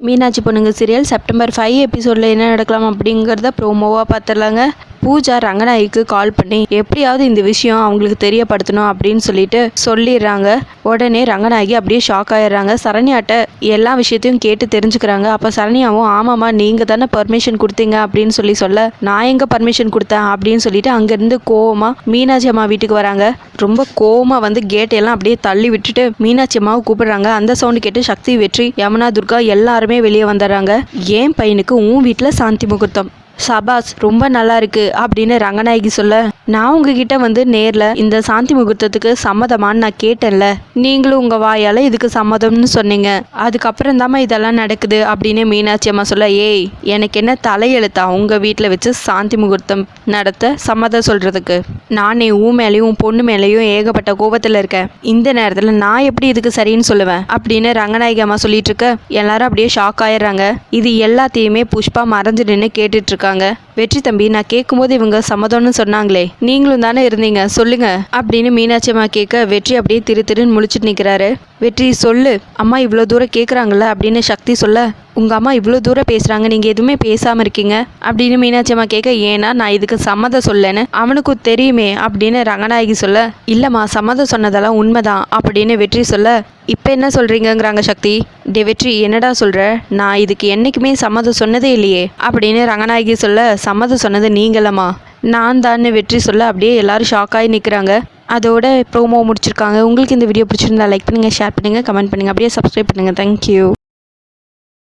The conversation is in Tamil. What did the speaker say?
மீனாட்சி பொண்ணுங்க சீரியல் செப்டம்பர் ஃபைவ் எபிசோடில் என்ன நடக்கலாம் அப்படிங்கிறத ப்ரோமோவாக பார்த்துடலாங்க பூஜா ரங்கநாய்க்கு கால் பண்ணி எப்படியாவது இந்த விஷயம் அவங்களுக்கு தெரியப்படுத்தணும் அப்படின்னு சொல்லிட்டு சொல்லிடுறாங்க. உடனே ரங்கநாயகி அப்படியே ஷாக் ஆயிடுறாங்க. சரண்யாட்ட எல்லா விஷயத்தையும் கேட்டு தெரிஞ்சுக்கிறாங்க. அப்போ சரண்யாவும் ஆமாம்மா நீங்கள் தானே பர்மிஷன் கொடுத்தீங்க அப்படின்னு சொல்லி சொல்ல நான் எங்கே பர்மிஷன் கொடுத்தேன்? அப்படின்னு சொல்லிட்டு அங்கேருந்து கோவமா மீனாட்சி அம்மா வீட்டுக்கு வராங்க. ரொம்ப கோவமா வந்து கேட் எல்லாம் அப்படியே தள்ளி விட்டுட்டு மீனாட்சி அம்மாவை கூப்பிடுறாங்க. அந்த சவுண்டு கேட்டு சக்தி வெற்றி யமுனா துர்கா எல்லாருமே வெளியே வந்துடுறாங்க. ஏன் பையனுக்கு உன் வீட்டில் சாந்தி முகூர்த்தம். சபாஸ் ரொம்ப நல்லா இருக்கு அப்படின்னு ரங்கநாயகி சொல்ல நான் உங்ககிட்ட வந்து நேரில் இந்த சாந்தி முகூர்த்தத்துக்கு சம்மதமான்னு நான் கேட்டேன்ல. நீங்களும் உங்கள் வாயால் இதுக்கு சம்மதம்னு சொன்னீங்க. அதுக்கப்புறம் தாம்மா இதெல்லாம் நடக்குது அப்படின்னு மீனாட்சி அம்மா சொல்ல ஏய் எனக்கு என்ன தலையெழுத்தா உங்கள் வீட்டில் வச்சு சாந்தி முகூர்த்தம் நடத்த சம்மதம் சொல்கிறதுக்கு நானே உன் மேலேயும் உன் பொண்ணு மேலேயும் ஏகப்பட்ட கோபத்தில் இருக்கேன். இந்த நேரத்தில் நான் எப்படி இதுக்கு சரின்னு சொல்லுவேன்? அப்படின்னு ரங்கநாயகி அம்மா சொல்லிட்டு இருக்க எல்லாரும் அப்படியே ஷாக் ஆயிடுறாங்க. இது எல்லாத்தையுமே புஷ்பா மறைஞ்சு நின்று கேட்டுட்டு இருக்காங்க. வெற்றி தம்பி நான் கேட்கும்போது இவங்க சம்மதம்னு சொன்னாங்களே. நீங்களும் தானே இருந்தீங்க சொல்லுங்க. அப்படின்னு மீனாட்சி அம்மா கேட்க வெற்றி அப்படியே திரு திருன்னு முழிச்சிட்டு நிற்கிறாரு வெற்றி சொல்லு. அம்மா இவ்வளோ தூரம் கேட்குறாங்கல்ல அப்படின்னு சக்தி சொல்ல உங்கள் அம்மா இவ்வளோ தூரம் பேசுகிறாங்க நீங்கள் எதுவுமே பேசாமல் இருக்கீங்க? அப்படின்னு மீனாட்சி அம்மா கேட்க ஏன்னா நான் இதுக்கு சம்மதம் சொல்லேன்னு அவனுக்கும் தெரியுமே அப்படின்னு ரங்கநாயகி சொல்ல இல்லைம்மா சம்மதம் சொன்னதெல்லாம் உண்மைதான் அப்படின்னு வெற்றி சொல்ல இப்போ என்ன சொல்கிறீங்கங்கிறாங்க சக்தி? டே வெற்றி என்னடா சொல்கிற நான் இதுக்கு என்றைக்குமே சம்மதம் சொன்னதே இல்லையே அப்படின்னு ரங்கநாயகி சொல்ல சம்மதம் சொன்னது நீங்களம்மா நான் தான் வெற்றி சொல்ல அப்படியே எல்லாரும் ஷாக்காகி நிற்கிறாங்க அதோட ப்ரோமோ முடிச்சிருக்காங்க. உங்களுக்கு இந்த வீடியோ பிடிச்சிருந்தா லைக் பண்ணுங்கள் ஷேர் பண்ணுங்கள் கமெண்ட் பண்ணுங்கள் அப்படியே சப்ஸ்கிரைப் பண்ணுங்கள் தேங்க்யூ